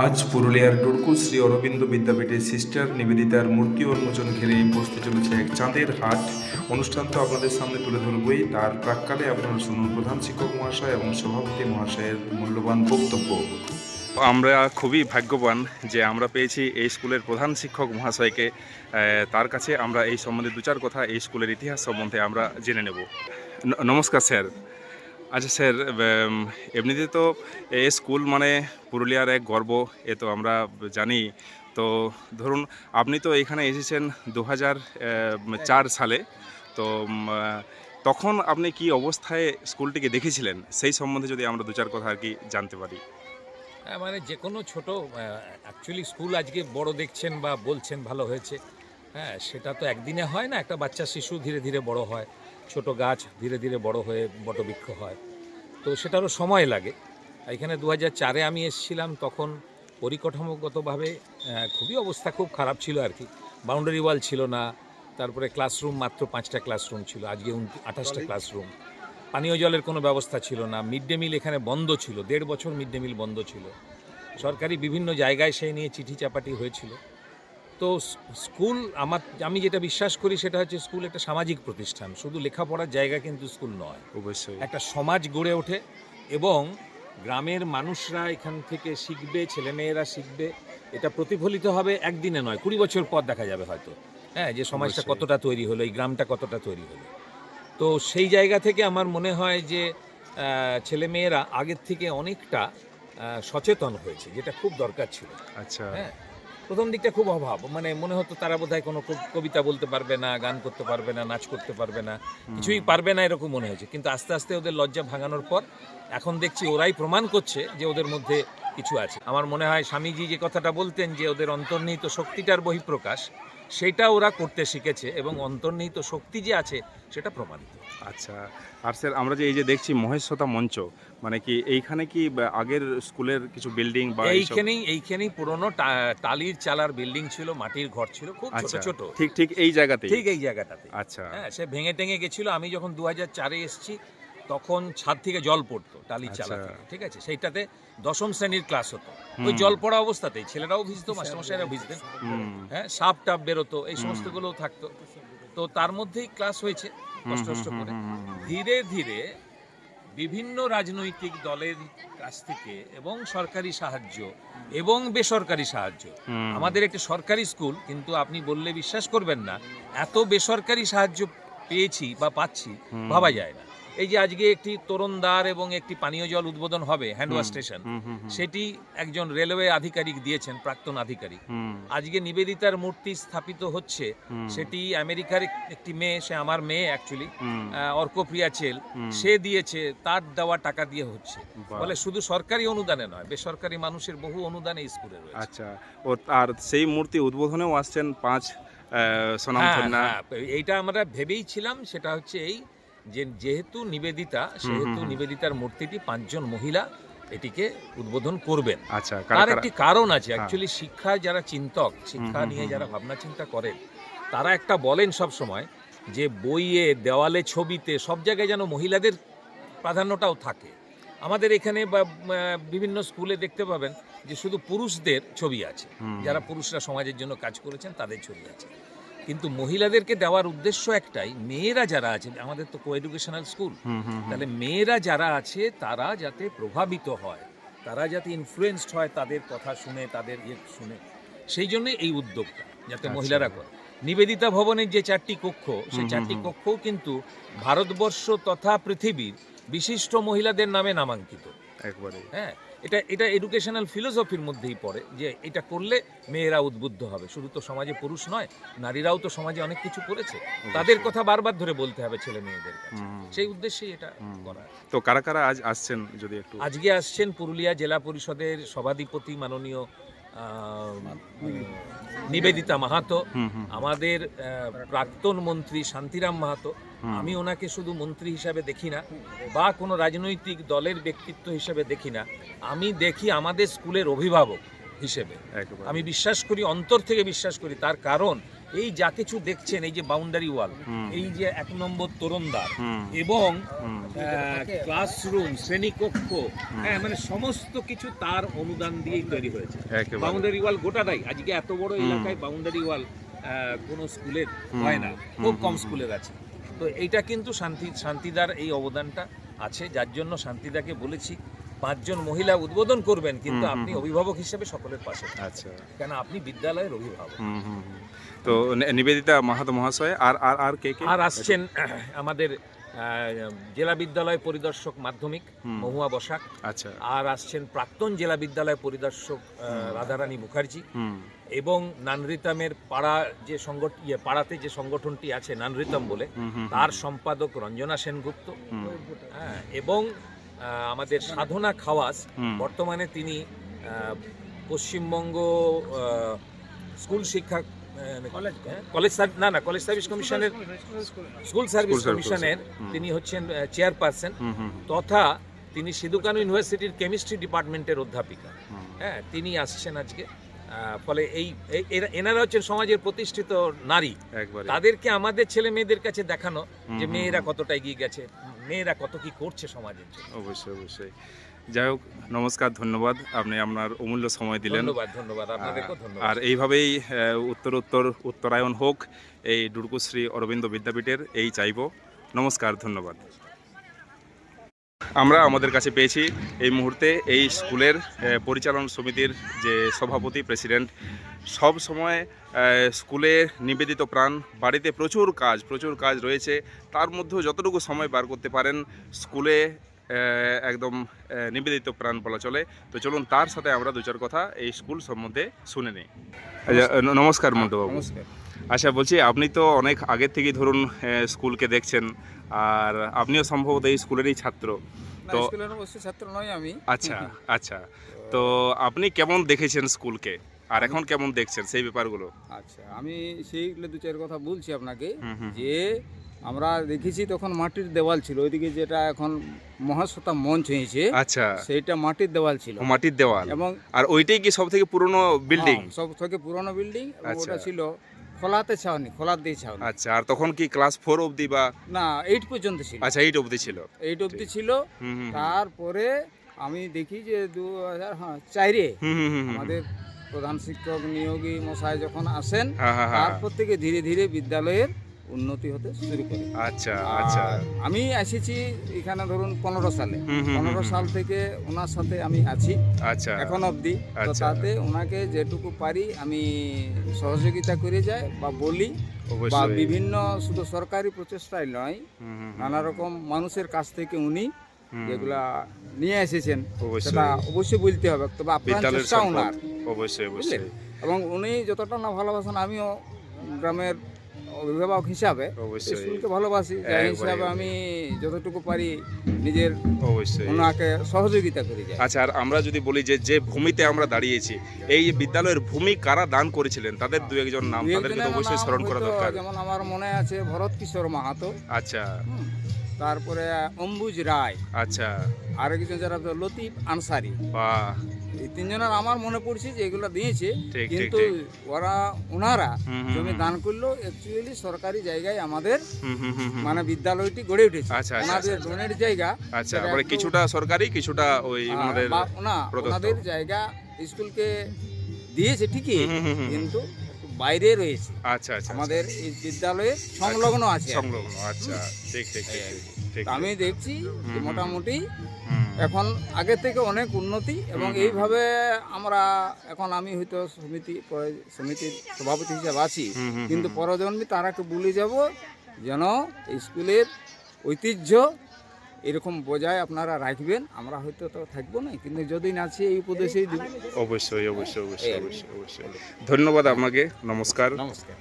আজ পুরুলিয়ার ডুরকু শ্রী অরবিন্দ বিদ্যাপীঠে সিস্টার নিবেদিতার মূর্তি উন্মোচন ঘিরে বসতে চলেছে এক চাঁদের হাট। অনুষ্ঠান তো আপনাদের সামনে তুলে ধরবই। তার প্রাককালে আপনারা শুনুন প্রধান শিক্ষক মহাশয় এবং সভাপতি মহাশয়ের মূল্যবান বক্তব্য। আমরা খুবই ভাগ্যবান যে আমরা পেয়েছি এই স্কুলের প্রধান শিক্ষক মহাশয়কে। তার কাছে আমরা এই সম্বন্ধে দু চার কথা এই স্কুলের ইতিহাস সম্বন্ধে আমরা জেনে নেব। নমস্কার, স্যার। আচ্ছা স্যার এমনিতে তো এই স্কুল মানে পুরুলিয়ার এক গর্ব এ তো আমরা জানি। তো ধরুন আপনি তো এখানে এসেছেন দু হাজার চার সালে। তো তখন আপনি কি অবস্থায় স্কুলটিকে দেখেছিলেন? সেই সম্বন্ধে যদি আমরা দু চার কথা আর কি জানতে পারি। হ্যাঁ, মানে যে কোনো ছোটো অ্যাকচুয়ালি স্কুল আজকে বড় দেখছেন বা বলছেন ভালো হয়েছে। হ্যাঁ সেটা তো একদিনে হয় না একটা বাচ্চা শিশু ধীরে ধীরে বড় হয়। ছোট গাছ ধীরে ধীরে বড় হয়ে বটবৃক্ষ হয়। তো সেটারও সময় লাগে। এখানে দু হাজার চারে আমি এসেছিলাম তখন পরিকাঠামোগতভাবে খুবই অবস্থা খুব খারাপ ছিল আর কি। বাউন্ডারি ওয়াল ছিল না তারপরে ক্লাসরুম মাত্র পাঁচটা ক্লাসরুম ছিল আজকে আঠাশটা ক্লাসরুম। পানীয় জলের কোনো ব্যবস্থা ছিল না মিড ডে মিল এখানে বন্ধ ছিল দেড় বছর মিড ডে মিল বন্ধ ছিল। সরকারি বিভিন্ন জায়গায় সেই নিয়ে চিঠি চাপাটি হয়েছিল। তো স্কুল আমার আমি যেটা বিশ্বাস করি সেটা হচ্ছে স্কুল একটা সামাজিক প্রতিষ্ঠান। শুধু লেখাপড়ার জায়গা কিন্তু স্কুল নয়। অবশ্যই। একটা সমাজ গড়ে ওঠে এবং গ্রামের মানুষরা এখান থেকে শিখবে ছেলেমেয়েরা শিখবে। এটা প্রতিফলিত হবে একদিনে নয় কুড়ি বছর পর দেখা যাবে হয়তো। হ্যাঁ যে সমাজটা কতটা তৈরি হলো এই গ্রামটা কতটা তৈরি হলো। তো সেই জায়গা থেকে আমার মনে হয় যে ছেলেমেয়েরা আগের থেকে অনেকটা সচেতন হয়েছে যেটা খুব দরকার ছিল। আচ্ছা। হ্যাঁ। প্রথম দিকটা খুব অভাব। মানে মনে হতো তারা বোধহয় কোনো কবিতা বলতে পারবে না গান করতে পারবে না নাচ করতে পারবে না। কিছুই পারবে না এরকম মনে হয়েছে। কিন্তু আস্তে আস্তে ওদের লজ্জা ভাঙানোর পর এখন দেখছি ওরাই প্রমাণ করছে যে ওদের মধ্যে কিছু আছে। আমার মনে হয় স্বামীজি যে কথাটা বলতেন যে ওদের অন্তর্নিহিত শক্তিটার বহিঃপ্রকাশ সেটা ওরা করতে শিখেছে এবং অন্তর্নিহিত শক্তি যে আছে সেটা প্রমাণিত। আচ্ছা আর স্যার আমরা যে এই যে দেখছি মহেশ্বতা মঞ্চ মানে কি এইখানে কি আগের স্কুলের কিছু বিল্ডিং বা এইখানেই এইখানেই পুরনো টালির চালার বিল্ডিং ছিল মাটির ঘর ছিল খুব ছোট আচ্ছা ছোট। ঠিক ঠিক এই জায়গাতে ঠিক এই জায়গাটাতে আচ্ছা। হ্যাঁ সে ভেঙে টেঙে গেছিল। আমি যখন দু হাজার চারে এসেছি তখন ছাদ থেকে জল পড়তো টালি চালা আচ্ছা। থেকে, ঠিক আছে? সেইটাতে দশম শ্রেণির ক্লাস হতো। ওই জল পড়া অবস্থাতেই ছেলেরাও ভিজতো মাস্টারমশাইরাও ভিজতেন হ্যাঁ? সাপ টাপ বেরোতো এই। সমস্তগুলোও থাকতো। তো তার মধ্যেই ক্লাস হয়েছে কষ্ট কষ্ট করে। ধীরে ধীরে বিভিন্ন রাজনৈতিক দলের কাছ থেকে এবং সরকারি সাহায্য এবং বেসরকারি সাহায্য। আমাদের একটি সরকারি স্কুল কিন্তু আপনি বললে বিশ্বাস করবেন না এত বেসরকারি সাহায্য পেয়েছি বা পাচ্ছি ভাবা যায় না। এই যে আজকে একটি তরুণদ্বার এবং একটি পানীয় জল উদ্বোধন হবে হ্যান্ড ওয়াশ হুম, স্টেশন সেটি একজন রেলওয়ে আধিকারিক দিয়েছেন প্রাক্তন আধিকারিক। আজকে নিবেদিতার মূর্তি স্থাপিত হচ্ছে সেটি আমেরিকার একটি মেয়ে সে আমার মেয়ে অ্যাকচুয়ালি অর্কপ্রিয়া চেল সে দিয়েছে তার দেওয়া টাকা দিয়ে হচ্ছে। বাহ। ফলে শুধু সরকারি অনুদানে নয় বেসরকারি মানুষের বহু অনুদানে স্কুলে রয়েছে। আচ্ছা ও আর সেই মূর্তি উদ্বোধনেও আসছেন পাঁচ হ্যাঁ, হ্যাঁ, এইটা আমরা ভেবেই ছিলাম সেটা হচ্ছে এই যে যেহেতু নিবেদিতা সেহেতু। নিবেদিতার মূর্তিটি পাঁচজন মহিলা এটিকে উদ্বোধন করবেন। আচ্ছা তার একটি কারণ আছে। অ্যাকচুয়ালি শিক্ষা যারা চিন্তক শিক্ষা নিয়ে যারা ভাবনা চিন্তা করেন তারা একটা বলেন সব সময় যে বইয়ে দেওয়ালে ছবিতে সব জায়গায় যেন মহিলাদের প্রাধান্যটাও থাকে। আমাদের এখানে বা বিভিন্ন স্কুলে দেখতে পাবেন যে শুধু পুরুষদের ছবি আছে। যারা পুরুষরা সমাজের জন্য কাজ করেছেন তাদের ছবি আছে। কিন্তু মহিলাদেরকে দেওয়ার উদ্দেশ্য একটাই মেয়েরা যারা আছে আমাদের তো কো এডুকেশনাল স্কুল তাহলে মেয়েরা যারা আছে তারা যাতে প্রভাবিত হয় তারা যাতে ইনফ্লুয়েসড হয় তাদের কথা শুনে তাদের ইয়ে শুনে। সেই জন্য এই উদ্যোগটা যাতে আচ্ছা। মহিলারা করে। নিবেদিতা ভবনের যে চারটি কক্ষ সেই চারটি। কক্ষও কিন্তু ভারতবর্ষ তথা পৃথিবীর বিশিষ্ট মহিলাদের নামে নামাঙ্কিত। একবারে হ্যাঁ এটা এটা এডুকেশনাল ফিলোসফির মধ্যেই পড়ে যে এটা করলে মেয়েরা উদ্বুদ্ধ হবে। শুধু তো সমাজে পুরুষ নয় নারীরাও তো সমাজে অনেক কিছু করেছে। তাদের কথা বারবার ধরে বলতে হবে ছেলে মেয়েদের কাছে। সেই উদ্দেশ্যেই এটা করা। তো কারা কারা আজ আসছেন যদি একটু আজকে আসছেন পুরুলিয়া জেলা পরিষদের সভাধিপতি মাননীয় নিবেদিতা মাহাতো আমাদের প্রাক্তন মন্ত্রী শান্তিরাম মাহাতো। আমি ওনাকে শুধু মন্ত্রী হিসাবে দেখি না বা কোনো রাজনৈতিক দলের ব্যক্তিত্ব হিসেবে দেখি না। আমি দেখি আমাদের স্কুলের অভিভাবক হিসেবে। আমি বিশ্বাস করি অন্তর থেকে বিশ্বাস করি তার কারণ এই যা কিছু দেখছেন এই যে বাউন্ডারি ওয়াল এই যে এক নম্বর তোরণদ্বার হুম। এবং ক্লাসরুম শ্রেণীকক্ষ হ্যাঁ মানে সমস্ত কিছু তার অনুদান দিয়েই তৈরি হয়েছে। বাউন্ডারি ওয়াল গোটাটাই। আজকে এত বড় এলাকায় বাউন্ডারি ওয়াল কোনো স্কুলের হয় না। খুব কম স্কুলের আছে। তো এইটা কিন্তু শান্তি শান্তিদার এই অবদানটা আছে। যার জন্য শান্তিদাকে বলেছি পাঁচজন মহিলা উদ্বোধন করবেন কিন্তু আপনি অভিভাবক হিসেবে সকলের পাশে আচ্ছা। কেন আপনি বিদ্যালয়ের অভিভাবক। তো নিবেদিতা মাহাতো মহাশয় আর আর আর কে কে? আর আসছেন আমাদের জেলা বিদ্যালয় পরিদর্শক মাধ্যমিক মহুয়া বসাক। আচ্ছা। আর আসছেন প্রাক্তন জেলা বিদ্যালয় পরিদর্শক রাধারানী মুখার্জি। এবং নানরিতামের পাড়া যে সংগঠন ইয়ে পাড়াতে যে সংগঠনটি আছে নানরিতাম বলে তার সম্পাদক রঞ্জনা সেনগুপ্ত। হ্যাঁ, এবং আমাদের সাধনা খাওয়াস বর্তমানে তিনি আহ, পশ্চিমবঙ্গ আহ, স্কুল শিক্ষা হ্যাঁ, কলেজ না না কলেজ সার্ভিস কমিশনের স্কুল সার্ভিস কমিশনের তিনি হচ্ছেন চেয়ারপারসন তথা তিনি সিধুকানু ইউনিভার্সিটির কেমিস্ট্রি ডিপার্টমেন্টের অধ্যাপিকা। হ্যাঁ তিনি আসছেন আজকে। ফলে এই এনারা হচ্ছেন সমাজের প্রতিষ্ঠিত নারী। একবারে। তাদেরকে আমাদের ছেলে মেয়েদের কাছে দেখানো যে মেয়েরা কতটা এগিয়ে গেছে মেয়েরা কত কি করছে সমাজের জন্য। অবশ্যই অবশ্যই। যাই হোক নমস্কার ধন্যবাদ। আপনি আপনার অমূল্য সময় দিলেন। ধন্যবাদ ধন্যবাদ। আপনাদেরকেও ধন্যবাদ। আর এইভাবেই উত্তর উত্তর উত্তরায়ণ হোক এই দুর্গশ্রী অরবিন্দ বিদ্যাপীঠের এই চাইব। নমস্কার ধন্যবাদ। আমরা আমাদের কাছে পেয়েছি এই মুহূর্তে এই স্কুলের পরিচালন সমিতির যে সভাপতি প্রেসিডেন্ট সব সময় স্কুলে নিবেদিত প্রাণ বাড়িতে প্রচুর কাজ প্রচুর কাজ রয়েছে। তার মধ্যেও যতটুকু সময় বার করতে পারেন স্কুলে একদম নিবেদিত প্রাণ বলা চলে। তো চলুন তার সাথে আমরা দু চার কথা এই স্কুল সম্বন্ধে শুনে নিই। আচ্ছা, নমস্কার মন্টুবাবু। নমস্কার। আচ্ছা বলছি আপনি তো অনেক আগের থেকেই ধরুন স্কুলকে দেখছেন আর আপনিও সম্ভবত এই স্কুলেরই ছাত্র। তো ছাত্র নয় আমি। আচ্ছা আচ্ছা। তো আপনি কেমন দেখেছেন স্কুলকে? আর এখন কেমন দেখছেন সেই ব্যাপারগুলো? আচ্ছা আমি সেইগুলো দু চার কথা বলছি আপনাকে যে আমরা দেখেছি তখন মাটির দেওয়াল ছিল ওইদিকে যেটা এখন মহাশ্রোতা মঞ্চ হয়েছে আচ্ছা। সেইটা মাটির দেওয়াল ছিল। মাটির দেওয়াল। এবং আর ওইটাই কি সব থেকে পুরনো বিল্ডিং সব থেকে পুরনো বিল্ডিং আচ্ছা। ওটা ছিল খোলাতে ছাউনি খোলার দিয়ে ছাউনি আচ্ছা আর তখন কি ক্লাস ফোর অবধি বা? না এইট পর্যন্ত ছিল। আচ্ছা এইট অবধি ছিল। এইট অবধি ছিল। তারপরে আমি দেখি যে দু হাজার হ্যাঁ চাইরে। আমাদের প্রধান শিক্ষক নিয়োগী মশাই যখন আসেন হ্যাঁ হ্যাঁ হ্যাঁ তারপর থেকে ধীরে ধীরে বিদ্যালয়ের উন্নতি হতে শুরু করে। আচ্ছা আচ্ছা। আমি এসেছি এখানে ধরুন পনেরো সালে। পনেরো সাল থেকে ওনার সাথে আমি আছি। আচ্ছা। এখন অবধি। তো আচ্ছা। তাতে ওনাকে যেটুকু পারি আমি সহযোগিতা করে যাই বা বলি বা বিভিন্ন শুধু সরকারি প্রচেষ্টায় নয়। নানা রকম মানুষের কাছ থেকে উনি। যেগুলা নিয়ে এসেছেন অবশ্যই। সেটা অবশ্যই বলতে হবে। তবে আপনার চেষ্টা ওনার অবশ্যই অবশ্যই। এবং উনি যতটা না ভালোবাসেন আমিও গ্রামের অভিভাবক হিসাবে স্কুলকে ভালোবাসি। যাই হিসাবে আমি যতটুকু পারি নিজের অবশ্যই। ওনাকে সহযোগিতা করি যাই। আচ্ছা আর আমরা যদি বলি যে যে ভূমিতে আমরা দাঁড়িয়েছি এই বিদ্যালয়ের ভূমি কারা দান করেছিলেন? তাদের দু একজন নাম তাদেরকে তো অবশ্যই স্মরণ করা দরকার। যেমন আমার মনে আছে ভরত কিশোর মাহাতো। আচ্ছা। তারপরে অম্বুজ রায়। আচ্ছা। আর একজন যারা লতিফ আনসারি। বা এই তিনজনের আমার মনে পড়ছে যে এগুলো দিয়েছে। কিন্তু ওরা ওনারা জমি দান করল অ্যাকচুয়ালি সরকারি জায়গায় আমাদের। মানে বিদ্যালয়টি গড়ে উঠেছে। আচ্ছা, আচ্ছা, ওনাদের আচ্ছা, জায়গা। আচ্ছা মানে কিছুটা সরকারি কিছুটা ওই না ওনাদের জায়গা স্কুলকে দিয়েছে ঠিকই। কিন্তু বাইরে রয়েছে। আচ্ছা আচ্ছা আমাদের এই বিদ্যালয়ে সংলগ্ন আছে সংলগ্ন আচ্ছা ঠিক ঠিক ঠিক আমি দেখছি মোটামুটি এখন আগের থেকে অনেক উন্নতি এবং। এইভাবে আমরা এখন আমি হয়তো সমিতি সমিতির সভাপতি হিসাবে আছি। কিন্তু। পরজন্মে তারাকে বলে যাব যেন স্কুলের ঐতিহ্য এরকম বজায় আপনারা রাখবেন আমরা হয়তো তো থাকব না কিন্তু যদি আছি এই উপদেশেই দিব। অবশ্যই অবশ্যই অবশ্যই অবশ্যই অবশ্যই। ধন্যবাদ আপনাকে নমস্কার। নমস্কার।